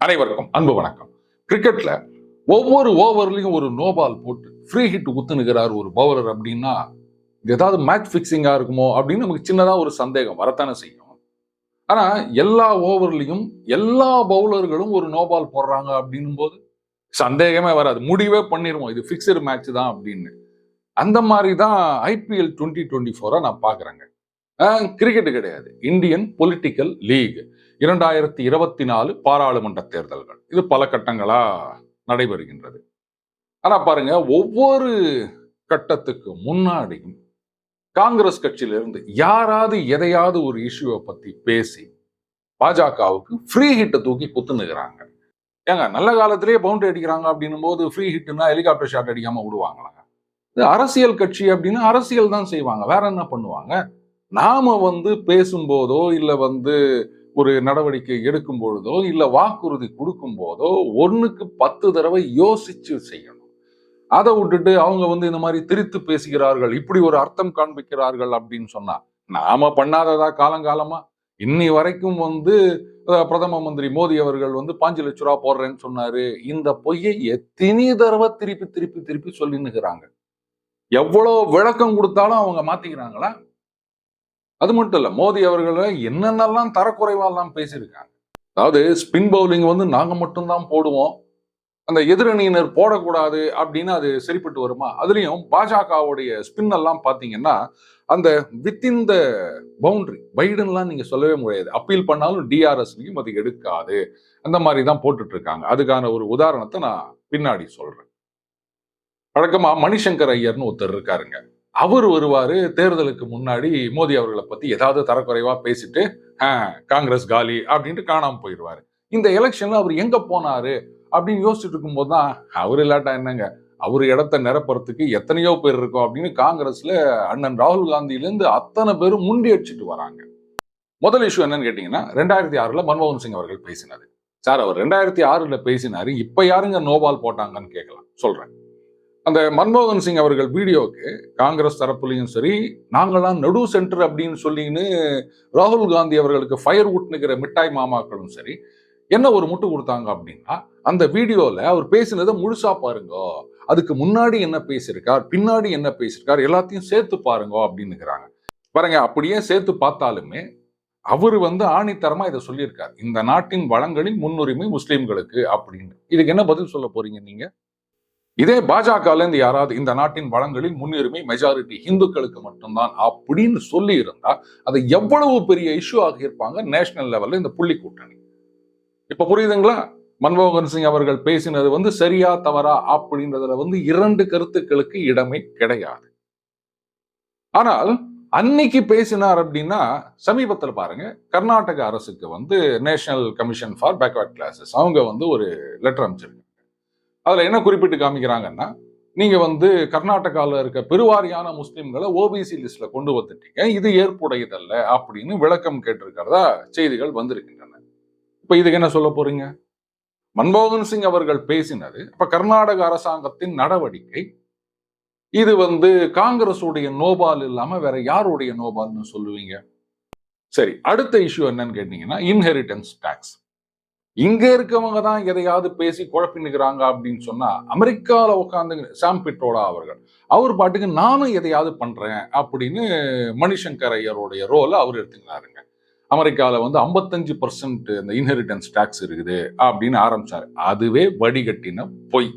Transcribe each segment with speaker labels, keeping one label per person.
Speaker 1: அனைவருக்கும் அன்பு வணக்கம். கிரிக்கெட்ல ஒவ்வொரு ஓவர்லயும் ஒரு நோபால் போட்டு ஃப்ரீ ஹிட் குத்துனுகிறார் ஒரு பவுலர் அப்படின்னா ஏதாவது மேட்ச் ஃபிக்ஸிங்கா இருக்குமோ அப்படின்னு நமக்கு சின்னதா ஒரு சந்தேகம் வரத்தானே செய்யும். ஆனா எல்லா ஓவர்லையும் எல்லா பவுலர்களும் ஒரு நோபால் போடுறாங்க அப்படின்னும் போது சந்தேகமே வராது. முடிவே பண்ணிடுவோம் இது ஃபிக்ஸடு மேட்ச் தான் அப்படின்னு. அந்த மாதிரி தான் ஐபிஎல் டுவெண்ட்டி டுவெண்ட்டி ஃபோரை நான் பார்க்குறேங்க. கிரிக்கெட் கிடையாது. இந்தியன் பொலிட்டிக்கல் லீக் இரண்டாயிரத்தி இருபத்தி நாலு பாராளுமன்ற தேர்தல்கள். இது பல கட்டங்களா நடைபெறுகின்றது. ஆனா பாருங்க ஒவ்வொரு கட்டத்துக்கு முன்னாடியும் காங்கிரஸ் கட்சியிலிருந்து யாராவது எதையாவது ஒரு இஷ்யூவை பத்தி பேசி பாஜகவுக்கு ஃப்ரீ ஹிட்டை தூக்கி குத்துனுகிறாங்க ஏங்க நல்ல காலத்திலேயே பவுண்டரி அடிக்கிறாங்க அப்படின்னும் போது ஃப்ரீ ஹிட்னா ஹெலிகாப்டர் ஷாட் அடிக்காம விடுவாங்களாங்க? இது அரசியல் கட்சி அப்படின்னு அரசியல் தான் செய்வாங்க. வேற என்ன பண்ணுவாங்க? நாம வந்து பேசும்போதோ இல்லை வந்து ஒரு நடவடிக்கை எடுக்கும் பொழுதோ இல்லை வாக்குறுதி கொடுக்கும் போதோ ஒன்றுக்கு பத்து தடவை யோசிச்சு செய்யணும். அதை விட்டுட்டு அவங்க வந்து இந்த மாதிரி திரித்து பேசுகிறார்கள் இப்படி ஒரு அர்த்தம் காண்பிக்கிறார்கள் அப்படின்னு சொன்னா நாம பண்ணாததா காலங்காலமா? இன்னி வரைக்கும் வந்து பிரதம மந்திரி மோடி அவர்கள் வந்து பாஞ்சு லட்ச ரூபா போடுறேன்னு சொன்னாரு. இந்த பொய்யை எத்தனை தடவை திருப்பி திருப்பி திருப்பி சொல்லின்னுக்கிறாங்க எவ்வளோ விளக்கம் கொடுத்தாலும் அவங்க மாத்திக்கிறாங்களா? அது மட்டும் இல்லை மோடி அவர்கள் என்னென்னலாம் தரக்குறைவாலாம் பேசியிருக்காங்க. அதாவது ஸ்பின் பவுலிங் வந்து நாங்கள் மட்டும்தான் போடுவோம் அந்த எதிரணியினர் போடக்கூடாது அப்படின்னு அது சரிப்பட்டு வருமா? அதுலேயும் பாஜகவுடைய ஸ்பின் எல்லாம் பார்த்தீங்கன்னா அந்த வித்தின் த பவுண்டரி பைடன்லாம் நீங்க சொல்லவே முடியாது. அப்பீல் பண்ணாலும் டிஆர்எஸ்லையும் அது எடுக்காது. அந்த மாதிரி தான் போட்டுட்டு இருக்காங்க அதுக்கான ஒரு உதாரணத்தை நான் பின்னாடி சொல்றேன். வழக்கமா மணிசங்கர் ஐயர்னு ஒருத்தர் இருக்காருங்க. அவர் வருவாரு தேர்தலுக்கு முன்னாடி மோடி அவர்களை பத்தி ஏதாவது தரக்குறைவா பேசிட்டு "ஆஹ், காங்கிரஸ் காலி அப்படின்ட்டு காணாமல் போயிடுவாரு இந்த எலெக்ஷன்ல அவர் எங்க போனாரு அப்படின்னு யோசிச்சுட்டு இருக்கும்போது தான் அவர் இல்லாட்டா என்னங்க? அவர் இடத்த நிரப்புறதுக்கு எத்தனையோ பேர் இருக்கும் அப்படின்னு காங்கிரஸ்ல அண்ணன் ராகுல் காந்தியிலேருந்து அத்தனை பேரும் முண்டி அடிச்சுட்டு வராங்க. முதல் இஷ்யூ என்னன்னு கேட்டிங்கன்னா ரெண்டாயிரத்தி ஆறுல மன்மோகன் சிங் அவர்கள் பேசினார். சார் அவர் ரெண்டாயிரத்தி ஆறுல பேசினாரு. இப்ப யாருங்க நோபால் போட்டாங்கன்னு கேட்கலாம். சொல்றேன். அந்த மன்மோகன் சிங் அவர்கள் வீடியோவுக்கு காங்கிரஸ் தரப்புலையும் சரி நாங்களாம் நடு சென்டர் அப்படின்னு சொல்லின்னு ராகுல் காந்தி அவர்களுக்கு ஃபயர் ஊட்டுனுக்கிற மிட்டாய் மாமாக்களும் சரி என்ன ஒரு முட்டு கொடுத்தாங்க அப்படின்னா அந்த வீடியோவில் அவர் பேசினதை முழுசா பாருங்க. அதுக்கு முன்னாடி என்ன பேசியிருக்கார் பின்னாடி என்ன பேசியிருக்கார் எல்லாத்தையும் சேர்த்து பாருங்க அப்படின்னுக்கிறாங்க. பாருங்க அப்படியே சேர்த்து பார்த்தாலுமே அவர் வந்து ஆணித்தரமா இதை சொல்லியிருக்கார். இந்த நாட்டின் வளங்களில் முன்னுரிமை முஸ்லீம்களுக்கு அப்படின்னு. இதுக்கு என்ன பதில் சொல்ல போறீங்க நீங்க? இதே பாஜகலேருந்து யாராவது இந்த நாட்டின் வளங்களில் முன்னுரிமை மெஜாரிட்டி இந்துக்களுக்கு மட்டும்தான் அப்படின்னு சொல்லி இருந்தா அது எவ்வளவு பெரிய இஷ்யூ ஆகியிருப்பாங்க நேஷனல் லெவல்ல இந்த புள்ளி கூட்டணி. இப்ப புரியுதுங்களா? மன்மோகன் சிங் அவர்கள் பேசினது வந்து சரியா தவறா அப்படின்றதுல வந்து இரண்டு கருத்துக்களுக்கு இடமே கிடையாது. ஆனால் அன்னைக்கு பேசினார் அப்படின்னா சமீபத்துல பாருங்க கர்நாடக அரசுக்கு வந்து national commission for backward classes அவங்க வந்து ஒரு லெட்டர் அமைச்சிருக்காங்க அதில் என்ன குறிப்பிட்டு காமிக்கிறாங்கன்னா நீங்கள் வந்து கர்நாடகாவில் இருக்க பெருவாரியான முஸ்லீம்களை ஓபிசி லிஸ்ட்டில் கொண்டு வந்துட்டீங்க. இது ஏற்புடையதல்ல அப்படின்னு விளக்கம் கேட்டிருக்கிறதா செய்திகள் வந்திருக்கின்றன. இப்போ இதுக்கு என்ன சொல்ல போறீங்க? மன்மோகன் சிங் அவர்கள் பேசினது இப்போ கர்நாடக அரசாங்கத்தின் நடவடிக்கை இது வந்து காங்கிரஸுடைய நோபால் இல்லாமல் வேற யாருடைய நோபால்னு சொல்லுவீங்க? சரி அடுத்த இஷ்யூ என்னன்னு கேட்டீங்கன்னா இன்ஹெரிட்டன்ஸ் டேக்ஸ் இங்க இருக்கவங்க தான் எதையாவது பேசி குழப்பினுக்கிறாங்க அப்படின்னு சொன்னா அமெரிக்கால உட்காந்து சாம் பிட்ரோடா அவர்கள். அவர் பாட்டுக்கு நானும் எதையாவது பண்றேன் அப்படின்னு மணிசங்கர் ஐயருடைய ரோலை அவர் எடுத்துக்கிறாருங்க. அமெரிக்கால வந்து ஐம்பத்தஞ்சு பர்சன்ட் இந்த இன்ஹெரிட்டன்ஸ் டாக்ஸ் இருக்குது அப்படின்னு ஆரம்பிச்சாரு. அதுவே வடிகட்டின பொய்.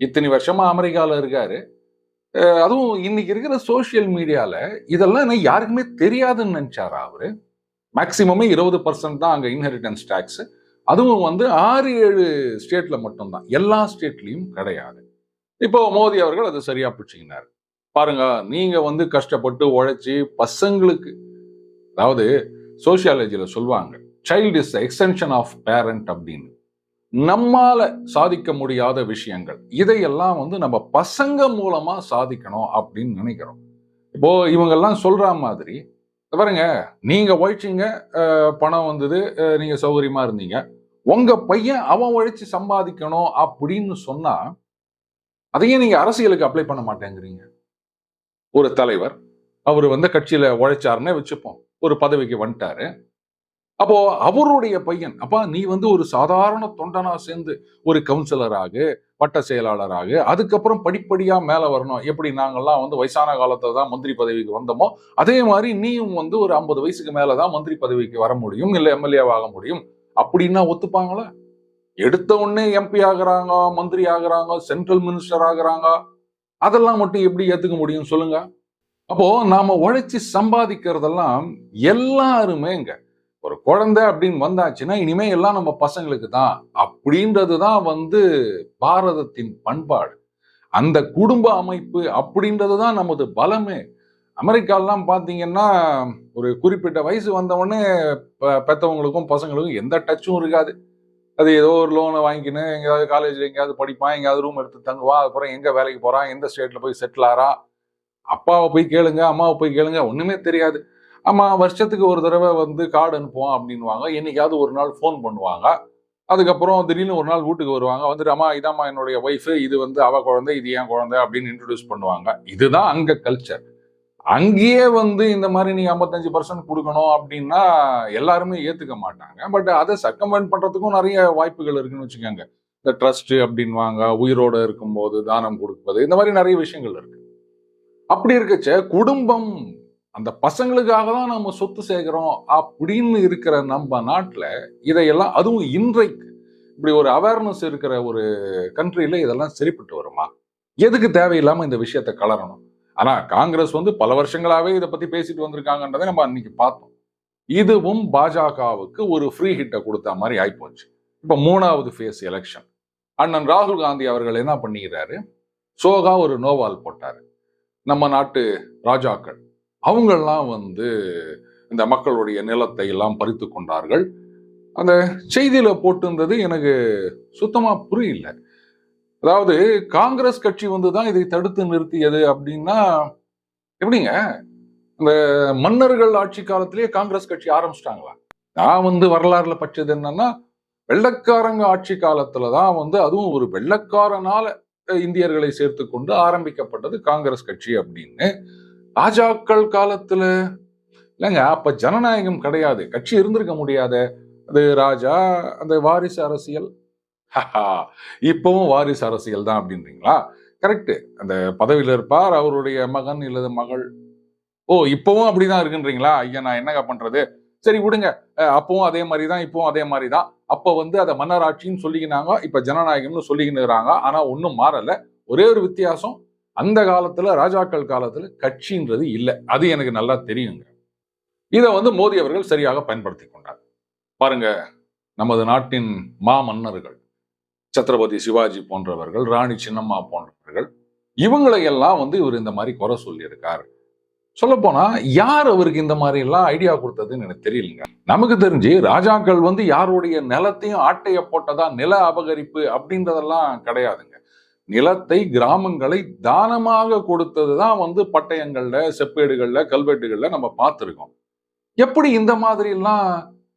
Speaker 1: இத்தனை வருஷமா அமெரிக்கால இருக்காரு. அதுவும் இன்னைக்கு இருக்கிற சோஷியல் மீடியால இதெல்லாம் யாருக்குமே தெரியாதுன்னு நினைச்சாரா அவரு? மேக்சிமமே இருபது பர்சன்ட் தான் அங்க இன்ஹெரிட்டன்ஸ் டாக்ஸ் அதுவும் வந்து ஆறு ஏழு ஸ்டேட்ல மட்டும்தான். எல்லா ஸ்டேட்லேயும் கிடையாது. இப்போ மோடி அவர்கள் அதை சரியா பிடிச்சிக்கினார். பாருங்க நீங்க வந்து கஷ்டப்பட்டு உழைச்சி பசங்களுக்கு அதாவது சோசியாலஜியில் சொல்லுவாங்க child is extension of parent அப்படின்னு. நம்மால சாதிக்க முடியாத விஷயங்கள். இதையெல்லாம் வந்து நம்ம பசங்க மூலமா சாதிக்கணும் அப்படின்னு நினைக்கிறோம். இப்போ இவங்கெல்லாம் சொல்ற மாதிரி பாருங்க நீங்க உழைச்சிங்க பணம் வந்தது நீங்க சௌகரியமா இருந்தீங்க. உங்க பையன் அவன் உழைச்சு சம்பாதிக்கணும் அப்படின்னு சொன்னா அதையே நீங்க அரசியலுக்கு அப்ளை பண்ண மாட்டேங்கிறீங்க. ஒரு தலைவர் அவர் வந்து கட்சியில உழைச்சாருன்னே வச்சுப்போம். ஒரு பதவிக்கு வந்துட்டாரு. அப்போ அவருடைய பையன் அப்பா நீ வந்து ஒரு சாதாரண தொண்டனா சேர்ந்து ஒரு கவுன்சிலராக வட்ட செயலாளராக அதுக்கப்புறம் படிப்படியா மேல வரணும். எப்படி நாங்கள்லாம் வந்து வயசான காலத்துல தான் மந்திரி பதவிக்கு வந்தோமோ அதே மாதிரி நீயும் வந்து ஒரு ஐம்பது வயசுக்கு மேலதான் மந்திரி பதவிக்கு வர முடியும் இல்லை எம்எல்ஏ ஆக முடியும். அப்படின்னா ஒத்துப்பாங்களா? எடுத்த உடனே எம்பி ஆகுறாங்க மந்திரி ஆகுறாங்க சென்ட்ரல் மினிஸ்டர் ஆகுறாங்க. அதெல்லாம் மட்டும் எப்படி ஏத்துக்க முடியும் சொல்லுங்க. அப்போ நாம உழைச்சி சம்பாதிக்கிறதெல்லாம் எல்லாருமே இங்க ஒரு குழந்தை அப்படின்னு வந்தாச்சுன்னா இனிமே எல்லாம் நம்ம பசங்களுக்கு தான் அப்படின்றது தான் வந்து பாரதத்தின் பண்பாடு. அந்த குடும்ப அமைப்பு அப்படின்றது தான் நமது பலமே. அமெரிக்காலாம் பார்த்தீங்கன்னா ஒரு குறிப்பிட்ட வயசு வந்தவொடனே பெற்றவங்களுக்கும் பசங்களுக்கும் எந்த டச்சும் இருக்காது. அது ஏதோ ஒரு லோனை வாங்கிக்கின்னு எங்கேயாவது காலேஜில் எங்கேயாவது படிப்பான் எங்கேயாவது ரூம் எடுத்து தங்குவா அதுக்கப்புறம் எங்கே வேலைக்கு போகிறான் எந்த ஸ்டேட்டில் போய் செட்டில் ஆகிறான் அப்பாவை போய் கேளுங்க அம்மாவை போய் கேளுங்க ஒன்றுமே தெரியாது. அம்மா வருஷத்துக்கு ஒரு தடவை வந்து கார்டு அனுப்புவோம் அப்படின்வாங்க என்னைக்காவது ஒரு நாள் ஃபோன் பண்ணுவாங்க. அதுக்கப்புறம் திடீர்னு ஒரு நாள் வீட்டுக்கு வருவாங்க. வந்துட்டு அம்மா இதாம்மா என்னுடைய ஒய்ஃபு இது வந்து அவ குழந்தை இது என் குழந்தை அப்படின்னு இன்ட்ரடியூஸ் பண்ணுவாங்க. இதுதான் அங்கே கல்ச்சர் அங்கேயே வந்து இந்த மாதிரி நீ ஐம்பத்தஞ்சு பர்சன்ட் கொடுக்கணும் அப்படின்னா எல்லாருமே ஏற்றுக்க மாட்டாங்க. பட் அதை சக்கமெண்ட் பண்ணுறதுக்கும் நிறைய வாய்ப்புகள் இருக்குன்னு வச்சுக்கோங்க. இந்த ட்ரஸ்ட் அப்படின்வாங்க உயிரோட இருக்கும்போது தானம் கொடுப்பது இந்த மாதிரி நிறைய விஷயங்கள் இருக்கு. அப்படி இருக்கச்ச குடும்பம் அந்த பசங்களுக்காக தான் நம்ம சொத்து சேர்க்கிறோம் அப்படின்னு இருக்கிற நம்ம நாட்டில் இதையெல்லாம் அதுவும் இன்றைக்கு இப்படி ஒரு அவேர்னஸ் இருக்கிற ஒரு கண்ட்ரியில் இதெல்லாம் சரிப்பட்டு வருமா? எதுக்கு தேவையில்லாமல் இந்த விஷயத்தை கலரணும் ஆனா காங்கிரஸ் வந்து பல வருஷங்களாவே இதை பத்தி பேசிட்டு வந்திருக்காங்கன்றதை நம்ம அன்னைக்கு பார்த்தோம். இதுவும் பாஜகவுக்கு ஒரு ஃப்ரீ ஹிட்டை கொடுத்த மாதிரி ஆயிப்போச்சு. இப்போ மூணாவது ஃபேஸ் எலெக்ஷன் அண்ணன் ராகுல் காந்தி அவர்கள் என்ன பண்ணிக்கிறாரு? சோகா ஒரு நோவால் போட்டாரு. நம்ம நாட்டு ராஜாக்கள் அவங்கெல்லாம் வந்து இந்த மக்களுடைய நிலத்தை எல்லாம் பறித்து கொண்டார்கள். அந்த செய்தியில போட்டிருந்தது எனக்கு சுத்தமா புரியல. அதாவது காங்கிரஸ் கட்சி வந்து தான் இதை தடுத்து நிறுத்தியது அப்படின்னா எப்படிங்க? இந்த மன்னர்கள் ஆட்சி காலத்திலேயே காங்கிரஸ் கட்சி ஆரம்பிச்சிட்டாங்களா? நான் வந்து வரலாறுல பச்சது என்னன்னா வெள்ளக்காரங்க ஆட்சி காலத்துல தான் வந்து அதுவும் ஒரு வெள்ளக்காரனால இந்தியர்களை சேர்த்து கொண்டு ஆரம்பிக்கப்பட்டது காங்கிரஸ் கட்சி அப்படின்னு ராஜாக்கள் காலத்துல. இல்லைங்க அப்ப ஜனநாயகம் கிடையாது கட்சி இருந்திருக்க முடியாத. அது ராஜா அந்த வாரிசு அரசியல் இப்பவும் வாரிசு அரசியல் தான் அப்படின்றீங்களா? கரெக்ட். அந்த பதவியில இருப்பார் அவருடைய மகன் இல்லது மகள். ஓ இப்பவும் அப்படிதான் இருக்குன்றீங்களா? ஐயா நான் என்னங்க பண்றது? சரி விடுங்க. அப்பவும் அதே மாதிரி தான் இப்பவும் அதே மாதிரி தான் அப்ப வந்து அதை மன்னர் ஆட்சின்னு சொல்லிக்கினாங்க இப்ப ஜனநாயகம்னு சொல்லிக்கினுறாங்க ஆனா ஒன்றும் மாறலை. ஒரே ஒரு வித்தியாசம் அந்த காலத்துல ராஜாக்கள் காலத்துல கட்சின்றது இல்லை. அது எனக்கு நல்லா தெரியுங்க. இதை வந்து மோடி அவர்கள் சரியாக பயன்படுத்தி கொண்டார். பாருங்க நமது நாட்டின் மாமன்னர்கள். சத்ரபதி சிவாஜி போன்றவர்கள் ராணி சின்னம்மா போன்றவர்கள் இவங்களை எல்லாம் வந்து இவர் இந்த மாதிரி குறை சொல்லியிருக்கார். சொல்லப்போனா யார் அவருக்கு இந்த மாதிரி எல்லாம் ஐடியா கொடுத்ததுன்னு எனக்கு தெரியலங்க. நமக்கு தெரிஞ்சு ராஜாக்கள் வந்து யாருடைய நிலத்தையும் ஆட்டைய போட்டதா நில அபகரிப்பு அப்படின்றதெல்லாம் கிடையாதுங்க. நிலத்தை கிராமங்களை தானமாக கொடுத்தது தான் வந்து பட்டயங்கள்ல செப்பேடுகள்ல கல்வெட்டுகள்ல நம்ம பார்த்துருக்கோம். எப்படி இந்த மாதிரி எல்லாம்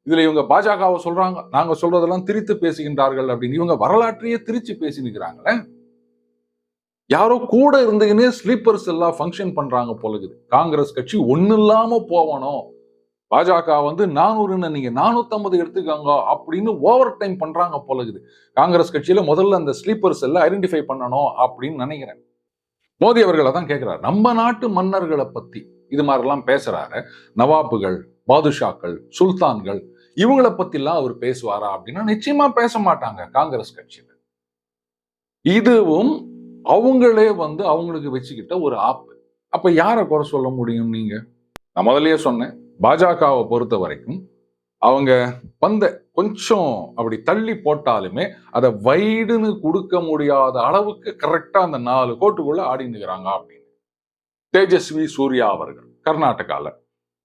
Speaker 1: இதுல இவங்க பாஜகவை சொல்றாங்க நாங்க சொல்றதெல்லாம் திரித்து பேசுகின்றார்கள் அப்படின்னு இவங்க வரலாற்றையே திரிச்சு பேசினுக்கிறாங்களே யாரோ கூட இருந்துக்கினே ஸ்லீப்பர்ஸ் எல்லாம் ஃபங்க்ஷன் பண்றாங்க போல இருக்குது காங்கிரஸ் கட்சி ஒண்ணு இல்லாம போகணும் பாஜக வந்து நானூறுன்னு நீங்க நானூத்தம்பது எடுத்துக்கோங்க அப்படின்னு ஓவர் டைம் பண்றாங்க போல இருக்குது காங்கிரஸ் கட்சியில முதல்ல அந்த ஸ்லீப்பர்ஸ் எல்லாம் ஐடென்டிஃபை பண்ணணும் அப்படின்னு நினைக்கிறேன். மோடி அவர்களை தான் கேட்கிறார் நம்ம நாட்டு மன்னர்களை பத்தி இது மாதிரிலாம் பேசுறாரு நவாப்புகள் பாதுஷாக்கள் சுல்தான்கள் இவங்களை பத்திலாம் அவர் பேசுவாரா அப்படின்னா நிச்சயமா பேச மாட்டாங்க காங்கிரஸ் கட்சியில. இதுவும் அவங்களே வந்து அவங்களுக்கு வச்சுக்கிட்ட ஒரு ஆப்பு. அப்ப யாரை குறை சொல்ல முடியும் நீங்க? நான் முதல்லயே சொன்னேன் பாஜகவை பொறுத்த வரைக்கும் அவங்க பந்த கொஞ்சம் அப்படி தள்ளி போட்டாலுமே அதை வைடுன்னு கொடுக்க முடியாத அளவுக்கு கரெக்டா அந்த நாலு கோட்டுக்குள்ள ஆடினுக்கிறாங்க அப்படின்னு. தேஜஸ்வி சூர்யா அவர்கள் கர்நாடகால.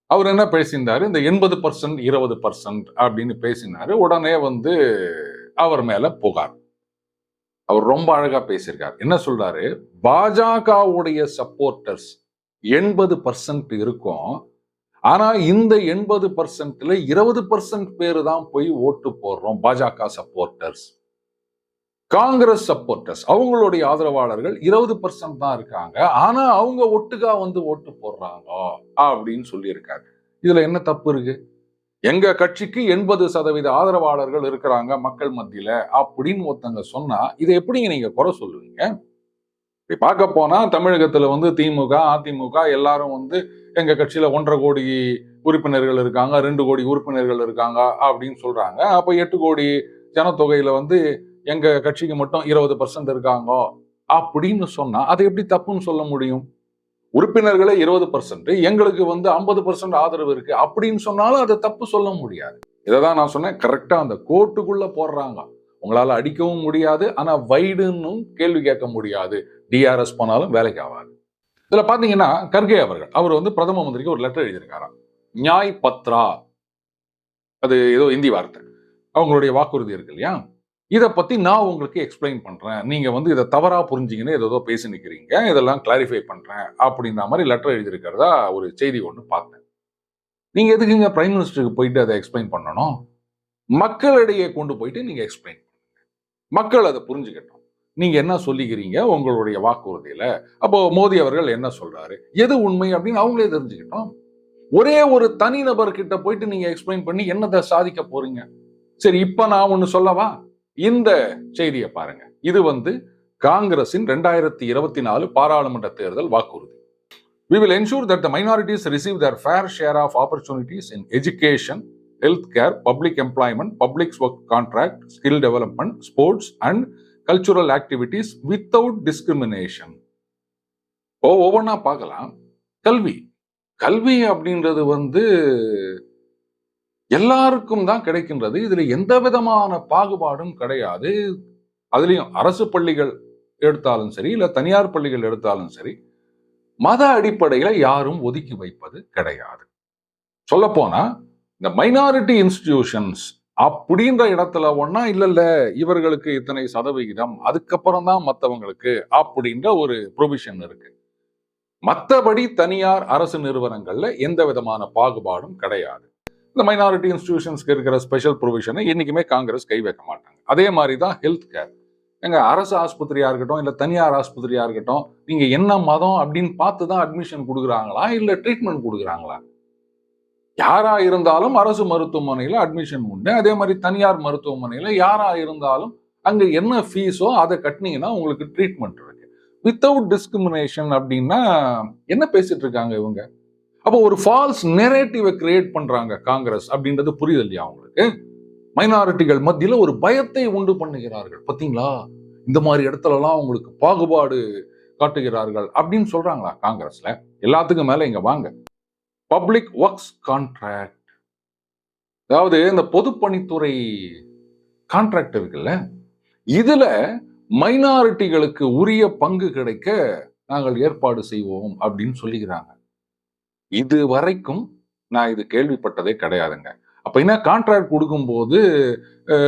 Speaker 1: அவர் என்ன பேசியிருந்தாரு? இந்த எண்பது பர்சன்ட் இருபது பர்சன்ட் அப்படின்னு பேசினாரு. உடனே வந்து அவர் மேல புகார். அவர் ரொம்ப அழகா பேசியிருக்கார். என்ன சொல்றாரு? பாஜகவுடைய சப்போர்ட்டர்ஸ் எண்பது பர்சன்ட் இருக்கும். ஆனா இந்த எண்பது பர்சன்ட்ல இருபது பர்சன்ட் பேர் தான் போய் ஓட்டு போடுறோம் பாஜக சப்போர்ட்டர்ஸ் காங்கிரஸ் சப்போர்ட்டர்ஸ் அவங்களுடைய ஆதரவாளர்கள் இருபது பர்சன்ட் தான் இருக்காங்க. ஆனா அவங்க ஒட்டுக்கா வந்து ஓட்டு போடுறாங்க அப்படின்னு சொல்லியிருக்காரு. இதுல என்ன தப்பு இருக்கு? எங்க கட்சிக்கு எண்பது சதவீத ஆதரவாளர்கள் இருக்கிறாங்க மக்கள் மத்தியில அப்படின்னு ஒருத்தங்க சொன்னா இதை எப்படிங்க நீங்க குறை சொல்லுவீங்க? இப்படி பார்க்க போனா தமிழகத்துல வந்து திமுக அதிமுக எல்லாரும் வந்து எங்க கட்சியில ஒன்றரை கோடி உறுப்பினர்கள் இருக்காங்க ரெண்டு கோடி உறுப்பினர்கள் இருக்காங்க அப்படின்னு சொல்றாங்க. அப்ப எட்டு கோடி ஜனத்தொகையில வந்து எங்க கட்சிக்கு மட்டும் இருபது பர்சன்ட் இருக்காங்க அப்படின்னு சொன்னா அதை எப்படி தப்புன்னு சொல்ல முடியும்? உறுப்பினர்களே இருபது பர்சன்ட் எங்களுக்கு வந்து ஐம்பது பர்சன்ட் ஆதரவு இருக்கு அப்படின்னு சொன்னாலும் அதை தப்பு சொல்ல முடியாது. இதை தான் நான் சொன்னேன். கரெக்டாக அந்த கோர்ட்டுக்குள்ள போடுறாங்க. உங்களால அடிக்கவும் முடியாது ஆனா வைடுன்னு கேள்வி கேட்க முடியாது. டிஆர்எஸ் போனாலும் வேலைக்கு ஆகாது. இதுல பார்த்தீங்கன்னா கர்கே அவர்கள் அவர் வந்து பிரதம மந்திரிக்கு ஒரு லெட்டர் எழுதியிருக்காராம். நியாய் பத்ரா. அது ஏதோ இந்தி வார்த்தை. அவங்களுடைய வாக்குறுதி இருக்கு இல்லையா? இதை பற்றி நான் உங்களுக்கு எக்ஸ்பிளைன் பண்ணுறேன் நீங்கள் வந்து இதை தவறாக புரிஞ்சிங்கன்னு ஏதோ பேசி நிற்கிறீங்க இதெல்லாம் கிளாரிஃபை பண்ணுறேன் அப்படின்ற மாதிரி லெட்டர் எழுதியிருக்கிறதா ஒரு செய்தி ஒன்று பார்த்தேன். நீங்கள் எதுக்குங்க பிரைம் மினிஸ்டருக்கு போயிட்டு அதை எக்ஸ்பிளைன் பண்ணணும்? மக்களிடையே கொண்டு போயிட்டு நீங்கள் எக்ஸ்பிளைன் பண்ணுங்க. மக்கள் அதை புரிஞ்சுக்கட்டும். நீங்கள் என்ன சொல்லிக்கிறீங்க? உங்களுடைய வாக்குறுதியில். அப்போ மோடி அவர்கள் என்ன சொல்கிறாரு எது உண்மை அப்படின்னு அவங்களே தெரிஞ்சுக்கிட்டோம். ஒரே ஒரு தனிநபர்கிட்ட போயிட்டு நீங்கள் எக்ஸ்பிளைன் பண்ணி என்னத்தை சாதிக்க போகிறீங்க சரி இப்போ நான் ஒன்று சொல்லவா? இந்த செய்தியை பாருங்க இது வந்து காங்கிரசின் ரெண்டாயிரத்தி இருபத்தி நாலு பாராளுமன்ற தேர்தல் வாக்குறுதி we will ensure that the minorities receive their fair share of opportunities in education health care public employment public work contract skill development sports and cultural activities without discrimination இப்போ ஒவ்வொன்றா பார்க்கலாம் கல்வி கல்வி அப்படின்றது வந்து எல்லாருக்கும் தான் கிடைக்கின்றது. இதுல எந்த விதமான பாகுபாடும் கிடையாது. அதுலேயும் அரசு பள்ளிகள் எடுத்தாலும் சரி இல்லை தனியார் பள்ளிகள் எடுத்தாலும் சரி மத அடிப்படையில் யாரும் ஒதுக்கி வைப்பது கிடையாது. சொல்லப்போனால் இந்த மைனாரிட்டி இன்ஸ்டிடியூஷன்ஸ் அப்படின்ற இடத்துல ஒன்னா இல்ல இல்ல இவர்களுக்கு இத்தனை சதவிகிதம் அதுக்கப்புறம் தான் மற்றவங்களுக்கு அப்படின்ற ஒரு ப்ரொவிஷன் இருக்கு. மற்றபடி தனியார் அரசு நிறுவனங்கள்ல எந்த விதமான பாகுபாடும் கிடையாது. இந்த மைனாரிட்டி இன்ஸ்டிடியூஷன்ஸ்க்கு இருக்கிற ஸ்பெஷல் ப்ரொவிஷனை என்றைக்குமே காங்கிரஸ் கை வைக்க மாட்டாங்க. அதே மாதிரி தான் ஹெல்த் கேர் எங்க அரசு ஆஸ்பத்திரியா இருக்கட்டும் இல்ல தனியார் ஆஸ்பத்திரியா இருக்கட்டும் நீங்க என்ன மதம் அப்படின்னு பார்த்து தான் அட்மிஷன் கொடுக்குறாங்களா இல்ல ட்ரீட்மெண்ட் கொடுக்குறாங்களா? யாரா இருந்தாலும் அரசு மருத்துவமனையில அட்மிஷன் உண்டு. அதே மாதிரி தனியார் மருத்துவமனையில யாரா இருந்தாலும் அங்க என்ன ஃபீஸோ அதை கட்டினீங்கன்னா உங்களுக்கு ட்ரீட்மெண்ட் இருக்கு. வித்தவுட் டிஸ்கிரிமினேஷன் அப்படின்னா என்ன பேசிட்டு இருக்காங்க இவங்க? அப்போ ஒரு ஃபால்ஸ் நெரேட்டிவை கிரியேட் பண்றாங்க காங்கிரஸ் அப்படின்றது புரியுது இல்லையா அவங்களுக்கு மைனாரிட்டிகள் மத்தியில் ஒரு பயத்தை உண்டு பண்ணுகிறார்கள். பார்த்தீங்களா? இந்த மாதிரி இடத்துலலாம் அவங்களுக்கு பாகுபாடு காட்டுகிறார்கள் அப்படின்னு சொல்றாங்களா காங்கிரஸ்ல? எல்லாத்துக்கும் மேல இங்க வாங்க. பப்ளிக் ஒர்க்ஸ் கான்ட்ராக்ட் அதாவது இந்த பொதுப்பணித்துறை கான்ட்ராக்ட் இருக்குல்ல? இதுல மைனாரிட்டிகளுக்கு உரிய பங்கு கிடைக்க நாங்கள் ஏற்பாடு செய்வோம் அப்படின்னு சொல்லிக்கிறாங்க. இது வரைக்கும் நான் இது கேள்விப்பட்டதே கிடையாதுங்க. அப்போ என்ன கான்ட்ராக்ட் கொடுக்கும்போது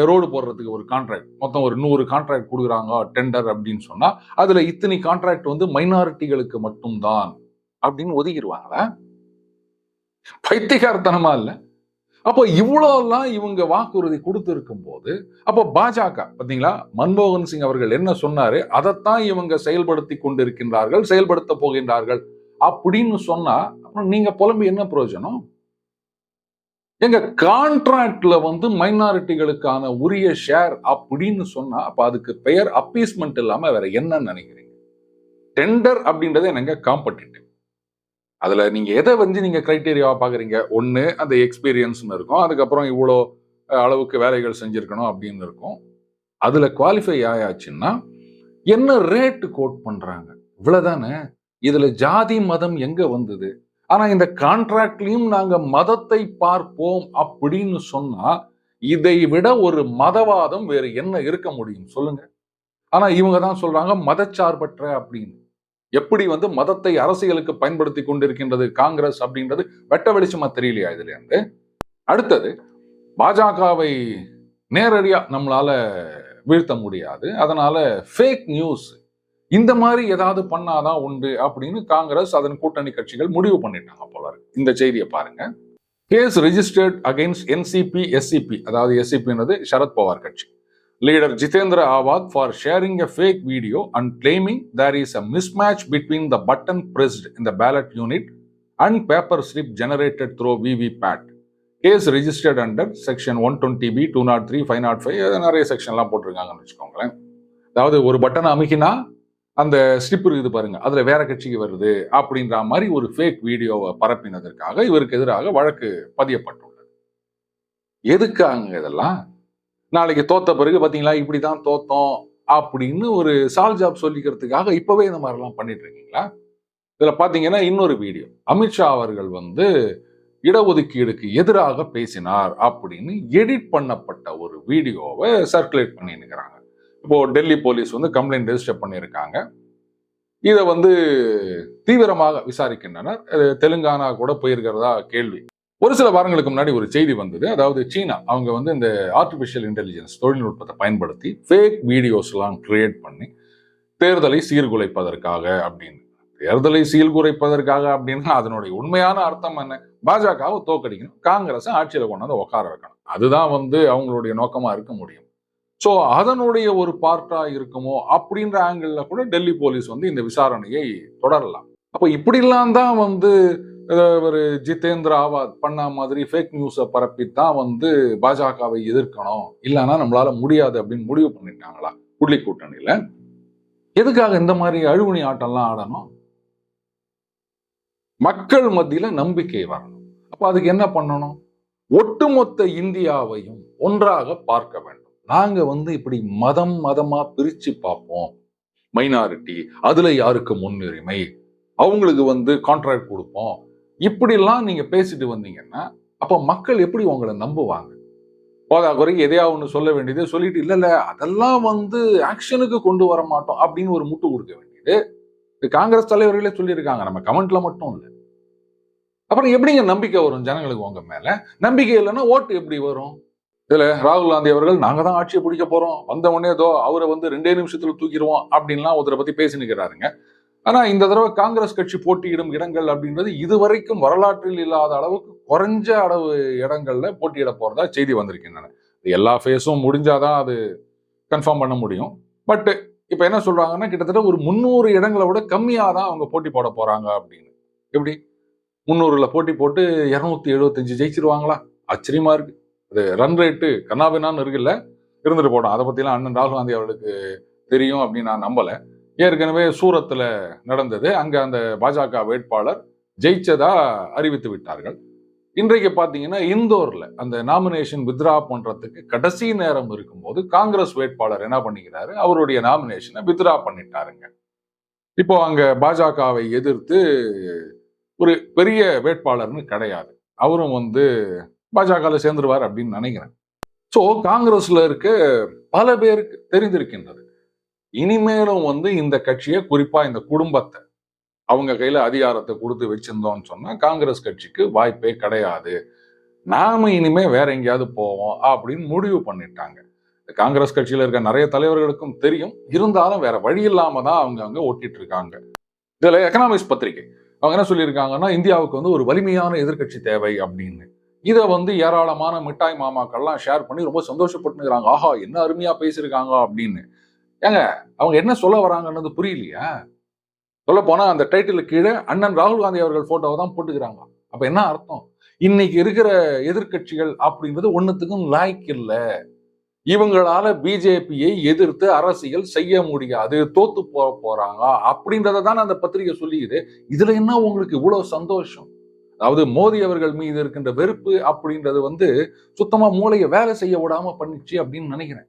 Speaker 1: ரோடு போடுறதுக்கு ஒரு கான்ட்ராக்ட் மொத்தம் ஒரு நூறு கான்ட்ராக்ட் கொடுக்குறாங்க டெண்டர் அப்படின்னு சொன்னா அதுல இத்தனை கான்ட்ராக்ட் வந்து மைனாரிட்டிகளுக்கு மட்டும்தான் அப்படின்னு ஒதுக்கிடுவாங்களா? பைத்தியகாரத்தனமா இல்ல. அப்போ இவ்வளோலாம் இவங்க வாக்குறுதி கொடுத்துருக்கும் போது அப்போ பாஜக பார்த்தீங்களா மன்மோகன் சிங் அவர்கள் என்ன சொன்னாரு? அதைத்தான் இவங்க செயல்படுத்தி கொண்டிருக்கின்றார்கள் செயல்படுத்த போகின்றார்கள். அப்படின்னு சொன்னா அப்புறம் நீங்க புலம்பி என்ன பிரயோஜனம்? எங்க கான்ட்ராக்ட்ல வந்து மைனாரிட்டிகளுக்கான உரிய ஷேர் அப்படின்னு சொன்னா அப்ப அதுக்கு பெயர் அப்பீஸ்மெண்ட் இல்லாம வேற என்ன நினைக்கிறீங்க? டெண்டர் அப்படின்றது என்னங்க காம்படிட்டிவ் அதுல நீங்க எதை வந்து நீங்க கிரைட்டீரியாவா பாக்குறீங்க? ஒண்ணு அந்த எக்ஸ்பீரியன்ஸ்னு இருக்கும். அதுக்கப்புறம் இவ்வளோ அளவுக்கு வேலைகள் செஞ்சிருக்கணும் அப்படின்னு இருக்கும். அதுல குவாலிஃபை ஆயாச்சுன்னா என்ன ரேட்டு கோட் பண்றாங்க? இவ்வளவுதானே? இதுல ஜாதி மதம் எங்க வந்தது? ஆனா இந்த கான்ட்ராக்ட்லயும் நாங்க மதத்தை பார்ப்போம் அப்படின்னு சொன்னா இதை விட ஒரு மதவாதம் வேறு என்ன இருக்க முடியும்? சொல்லுங்க. ஆனா இவங்க தான் சொல்றாங்க மதச்சார்பற்ற அப்படின்னு. எப்படி வந்து மதத்தை அரசியலுக்கு பயன்படுத்தி கொண்டிருக்கின்றது காங்கிரஸ் அப்படின்றது வெட்ட வெளிச்சமா தெரியலையா இதுல இருந்து அடுத்தது பாஜகவை நேரடியா நம்மளால வீழ்த்த முடியாது. அதனால ஃபேக் நியூஸ் இந்த மாதிரி ஏதாவது பண்ணாதான் உண்டு அப்படின்னு காங்கிரஸ் அதன் கூட்டணி கட்சிகள் முடிவு பண்ணிட்டாங்க போல இந்த செய்தியை பாருங்க. Case registered against NCP SCP அதாவது எஸ்சிபின்றது சரத்பவார் கட்சி. Leader Jitendra Awhad for sharing a fake video and claiming there is a mismatch between the button pressed in the ballot unit and paper slip generated through VVPAT case registered under section one twenty B two nought three five nought five நிறைய செக்ஷன்லாம் போட்டிருக்காங்கன்னு வச்சுக்கோங்களேன். அதாவது ஒரு button அமுக்கினா அந்த slip இருக்குது பாருங்க. அதுல வேற கட்சிக்கு வருது அப்படின்ற மாதிரி ஒரு ஃபேக் வீடியோவை பரப்பினதற்காக இவருக்கு எதிராக வழக்கு பதியப்பட்டுள்ளது. எதுக்காங்க இதெல்லாம்? நாளைக்கு தோத்த பிறகு பார்த்திங்களா இப்படி தான் தோத்தோம் அப்படின்னு ஒரு சால் ஜாப் சொல்லிக்கிறதுக்காக இப்பவே இந்த மாதிரிலாம் பண்ணிட்டு இருக்கீங்களா? இதுல பாத்தீங்கன்னா இன்னொரு வீடியோ. அமித்ஷா அவர்கள் வந்து இடஒதுக்கீடுக்கு எதிராக பேசினார் அப்படின்னு எடிட் பண்ணப்பட்ட ஒரு வீடியோவை சர்க்குலேட் பண்ணிருக்கிறாங்க இப்போ டெல்லி போலீஸ் வந்து கம்ப்ளைண்ட் ரெஜிஸ்டர் பண்ணியிருக்காங்க. இதை வந்து தீவிரமாக விசாரிக்கின்றனர். தெலுங்கானா கூட போயிருக்கிறதா கேள்வி. ஒரு சில வாரங்களுக்கு முன்னாடி ஒரு செய்தி வந்தது. அதாவது சீனா அவங்க வந்து இந்த ஆர்டிஃபிஷியல் இன்டெலிஜென்ஸ் தொழில்நுட்பத்தை பயன்படுத்தி ஃபேக் வீடியோஸ்லாம் கிரியேட் பண்ணி தேர்தலை சீர்குலைப்பதற்காக அப்படின்னு. தேர்தலை சீர்குலைப்பதற்காக அப்படின்னா அதனுடைய உண்மையான அர்த்தம் என்ன? பாஜகவை தோக்கடிக்கணும். காங்கிரஸை ஆட்சியில் கொண்டாந்து உட்கார வைக்கணும். அதுதான் வந்து அவங்களுடைய நோக்கமாக இருக்க முடியும். ஸோ அதனுடைய ஒரு பார்ட்டா இருக்குமோ அப்படின்ற ஆங்கிளில் கூட டெல்லி போலீஸ் வந்து இந்த விசாரணையை தொடரலாம். அப்போ இப்படிலாம் தான் வந்து ஒரு ஜிதேந்திர ஆவாத் பண்ண மாதிரி ஃபேக் நியூஸை பரப்பித்தான் வந்து பாஜகவை எதிர்க்கணும். இல்லைன்னா நம்மளால முடியாது அப்படின்னு முடிவு பண்ணிட்டாங்களா? புள்ளி கூட்டணியில். எதுக்காக இந்த மாதிரி அழுகுனி ஆட்டம்லாம் ஆடணும்? மக்கள் மத்தியில நம்பிக்கை வரணும். அப்போ அதுக்கு என்ன பண்ணணும்? ஒட்டுமொத்த இந்தியாவையும் ஒன்றாக பார்க்க வேண்டும். நாங்க வந்து இப்படி மதம் மதமா பிரிச்சு பார்ப்போம். மைனாரிட்டி அதுல யாருக்கு முன்னுரிமை? அவங்களுக்கு வந்து கான்ட்ராக்ட் கொடுப்போம். இப்படிலாம் நீங்க பேசிட்டு வந்தீங்கன்னா அப்ப மக்கள் எப்படி உங்களை நம்புவாங்க? போதா குறைக்கு எதையா ஒன்று சொல்ல வேண்டியது சொல்லிட்டு இல்லை இல்லை அதெல்லாம் வந்து ஆக்ஷனுக்கு கொண்டு வர மாட்டோம் அப்படின்னு ஒரு முட்டு கொடுக்க வேண்டியது. இது காங்கிரஸ் தலைவர்களே சொல்லியிருக்காங்க. நம்ம கமெண்ட்ல மட்டும் இல்லை. அப்புறம் எப்படிங்க நம்பிக்கை வரும் ஜனங்களுக்கு உங்க மேல? நம்பிக்கை இல்லைன்னா ஓட்டு எப்படி வரும்? இதுல ராகுல் காந்தி அவர்கள் நாங்க தான் ஆட்சியை பிடிக்க போறோம். வந்த உடனே ஏதோ அவரை வந்து ரெண்டே நிமிஷத்துல தூக்கிடுவோம் அப்படின்லாம் ஒருத்தரை பத்தி பேசி நிற்கிறாருங்க ஆனா இந்த தடவை காங்கிரஸ் கட்சி போட்டியிடும் இடங்கள் அப்படின்றது இதுவரைக்கும் வரலாற்றில் இல்லாத அளவுக்கு குறைஞ்ச அளவு இடங்கள்ல போட்டியிட போறதா செய்தி வந்திருக்கின்றன எல்லா ஃபேஸும் முடிஞ்சாதான் அது கன்ஃபார்ம் பண்ண முடியும். பட் இப்போ என்ன சொல்றாங்கன்னா கிட்டத்தட்ட ஒரு முந்நூறு இடங்களை விட கம்மியாக தான் அவங்க போட்டி போட போறாங்க அப்படின்னு. எப்படி? முந்நூறுல போட்டி போட்டு இரநூத்தி எழுபத்தஞ்சு ஜெயிச்சிருவாங்களா? ஆச்சரியமா இருக்கு. அது ரன் ரேட்டு கண்ணாபின்னான்னு இருக்குல்ல? இருந்துட்டு போட்டோம் அதை பத்திலாம் அண்ணன் ராகுல் காந்தி அவர்களுக்கு தெரியும் அப்படின்னு நான் நம்பல. ஏற்கனவே சூரத்துல நடந்தது. அங்க அந்த பாஜக வேட்பாளர் ஜெயிச்சதா அறிவித்து விட்டார்கள். இன்றைக்கு பாத்தீங்கன்னா இந்தோர்ல அந்த நாமினேஷன் வித்ரா பண்றதுக்கு கடைசி நேரம் இருக்கும்போது காங்கிரஸ் வேட்பாளர் என்ன பண்ணிக்கிறாரு? அவருடைய நாமினேஷனை வித்ரா பண்ணிட்டாருங்க. இப்போ அங்க பாஜகவை எதிர்த்து ஒரு பெரிய வேட்பாளர்னு கிடையாது. அவரும் வந்து பாஜகவில் சேர்ந்துருவார் அப்படின்னு நினைக்கிறேன். ஸோ காங்கிரஸ்ல இருக்க பல பேருக்கு தெரிந்திருக்கின்றது. இனிமேலும் வந்து இந்த கட்சியை குறிப்பா இந்த குடும்பத்தை அவங்க கையில அதிகாரத்தை கொடுத்து வச்சிருந்தோம்னு சொன்னா காங்கிரஸ் கட்சிக்கு வாய்ப்பே கிடையாது. நாம இனிமே வேற எங்கேயாவது போவோம் அப்படின்னு முடிவு பண்ணிட்டாங்க. காங்கிரஸ் கட்சியில இருக்க நிறைய தலைவர்களுக்கும் தெரியும். இருந்தாலும் வேற வழி இல்லாம தான் அவங்க அங்க ஒட்டிட்டு இருக்காங்க இதுல எக்கனாமிக்ஸ் பத்திரிகை அவங்க என்ன சொல்லியிருக்காங்கன்னா இந்தியாவுக்கு வந்து ஒரு வலிமையான எதிர்க்கட்சி தேவை அப்படின்னு. இதை வந்து ஏராளமான மிட்டாய் மாமாக்கள்லாம் ஷேர் பண்ணி ரொம்ப சந்தோஷப்பட்டுக்கிறாங்க ஆஹா என்ன அருமையா பேசியிருக்காங்க அப்படின்னு. ஏங்க அவங்க என்ன சொல்ல வராங்கன்றது புரியலையா? சொல்ல போனா அந்த டைட்டிலுக்கு கீழே அண்ணன் ராகுல் காந்தி அவர்கள் போட்டோவை தான் போட்டுக்கிறாங்க. அப்ப என்ன அர்த்தம்? இன்னைக்கு இருக்கிற எதிர்க்கட்சிகள் அப்படின்றது ஒன்னுத்துக்கும் லாய்க் இல்லை. இவங்களால பிஜேபியை எதிர்த்து அரசியல் செய்ய முடியாது தோத்து போக போறாங்க அப்படின்றத தான் அந்த பத்திரிகை சொல்லிக்குது. இதுல என்ன உங்களுக்கு இவ்வளவு சந்தோஷம்? அதாவது மோடி அவர்கள் மீது இருக்கின்ற வெறுப்பு அப்படின்றது வந்து சுத்தமா மூளையை வேலை செய்ய விடாம பண்ணிச்சு அப்படின்னு நினைக்கிறேன்.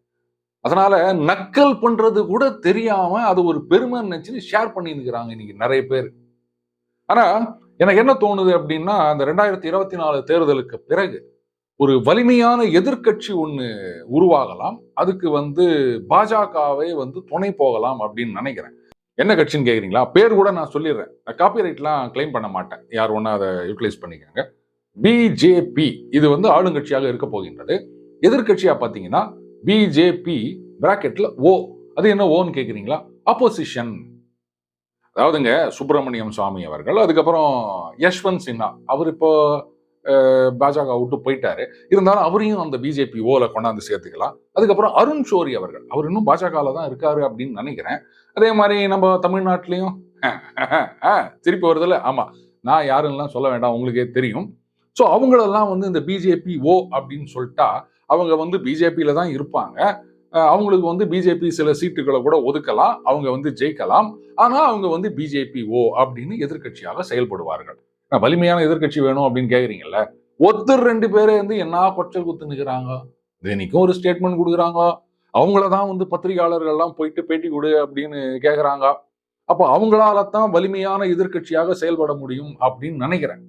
Speaker 1: அதனால நக்கல் பண்றது கூட தெரியாம அது ஒரு பெருமை நினைச்சு ஷேர் பண்ணிருக்கிறாங்க இன்னைக்கு நிறைய பேர். ஆனா எனக்கு என்ன தோணுது அப்படின்னா அந்த ரெண்டாயிரத்தி இருபத்தி நாலு தேர்தலுக்கு பிறகு ஒரு வலிமையான எதிர்க்கட்சி ஒன்று உருவாகலாம். அதுக்கு வந்து பாஜகவே வந்து துணை போகலாம் அப்படின்னு நினைக்கிறேன். என்ன கட்சின்னு கேக்குறீங்களா? பேர் கூட நான் சொல்லிடுறேன். காப்பி ரைட்லாம் கிளைம் பண்ண மாட்டேன். யார் ஒன்றா அதை யூட்டிலைஸ் பண்ணிக்கோங்க. பிஜேபி இது வந்து ஆளுங்கட்சியாக இருக்க போகின்றது. எதிர்க்கட்சியா பார்த்தீங்கன்னா பிஜேபி பிராக்கெட்ல ஓ அது என்ன ஓன்னு கேக்குறீங்களா? அப்போசிஷன் அதாவதுங்க சுப்பிரமணியம் சுவாமி அவர்கள் அதுக்கப்புறம் யஷ்வந்த் சின்ஹா. அவர் இப்போ பாஜக விட்டு போயிட்டாரு. இருந்தாலும் அவரையும் அந்த பிஜேபி ஓல கொண்டாந்து சேர்த்துக்கலாம். அதுக்கப்புறம் அருண் ஷோரி அவர்கள். அவர் இன்னும் பாஜகவில் தான் இருக்காரு அப்படின்னு நினைக்கிறேன். அதே மாதிரி நம்ம தமிழ்நாட்டிலையும் திருப்பி வருதுல்ல? ஆமா. நான் யாருன்னெலாம் சொல்ல வேண்டாம் உங்களுக்கே தெரியும். ஸோ அவங்களெல்லாம் வந்து இந்த பிஜேபி ஓ அப்படின்னு சொல்லிட்டா அவங்க வந்து பிஜேபியில தான் இருப்பாங்க. அவங்களுக்கு வந்து பிஜேபி சில சீட்டுகளை கூட ஒதுக்கலாம் அவங்க வந்து ஜெயிக்கலாம். ஆனால் அவங்க வந்து பிஜேபி ஓ அப்படின்னு எதிர்க்கட்சியாக செயல்படுவார்கள். நான் வலிமையான எதிர்க்கட்சி வேணும் அப்படின்னு கேட்குறீங்கல்ல ஒருத்தர் ரெண்டு பேரை வந்து என்ன கொச்சல் குத்து நிற்கிறாங்க தினைக்கும் ஒரு ஸ்டேட்மெண்ட் கொடுக்குறாங்க. அவங்கள தான் வந்து பத்திரிகையாளர்கள்லாம் போயிட்டு பேட்டி கொடு அப்படின்னு கேட்குறாங்க அப்போ அவங்களால தான் வலிமையான எதிர்க்கட்சியாக செயல்பட முடியும் அப்படின்னு நினைக்கிறேன்.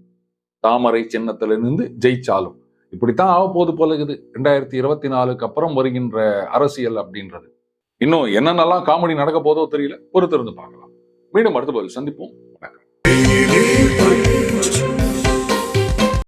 Speaker 1: தாமரை சின்னத்துல இருந்து ஜெயிச்சாலும். இப்படித்தான் ஆக போது போல இருக்குது. ரெண்டாயிரத்தி இருபத்தி நாலுக்கு அப்புறம் வருகின்ற அரசியல் அப்படின்றது. இன்னும் என்னென்னலாம் காமெடி நடக்க போதோ தெரியல. பொறுத்திருந்து பார்க்கலாம். மீண்டும் அடுத்த பதில் சந்திப்போம்.